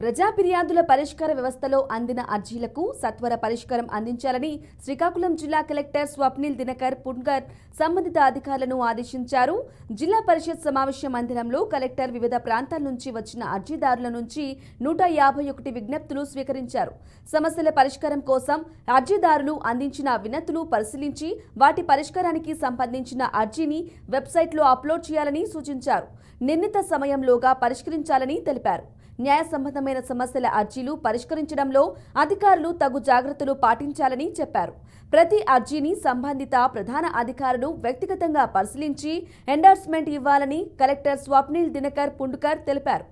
ప్రజా ఫిర్యాదుల పరిష్కార వ్యవస్థలో అందిన అర్జీలకు సత్వర పరిష్కారం అందించాలని శ్రీకాకుళం జిల్లా కలెక్టర్ స్వప్నిల్ దినకర్ పున్గర్ సంబంధిత అధికారులను ఆదేశించారు. జిల్లా పరిషత్ సమావేశ మందిరంలో కలెక్టర్ వివిధ ప్రాంతాల నుంచి వచ్చిన అర్జీదారుల నుంచి నూట యాభై ఒకటి విజ్ఞప్తులు స్వీకరించారు. సమస్యల పరిష్కారం కోసం అర్జీదారులు అందించిన వినతులు పరిశీలించి వాటి పరిష్కారానికి సంబంధించిన అర్జీని వెబ్సైట్లో అప్లోడ్ చేయాలని సూచించారు. నిర్ణీత సమయంలోగా పరిష్కరించాలని తెలిపారు. న్యాయ సంబంధమైన సమస్యల అర్జీలు పరిష్కరించడంలో అధికారులు తగు జాగ్రత్తలు పాటించాలని చెప్పారు. ప్రతి అర్జీని సంబంధిత ప్రధాన అధికారులు వ్యక్తిగతంగా పరిశీలించి ఎండార్స్మెంట్ ఇవ్వాలని కలెక్టర్ స్వప్నిల్ దినకర్ పుండుకర్ తెలిపారు.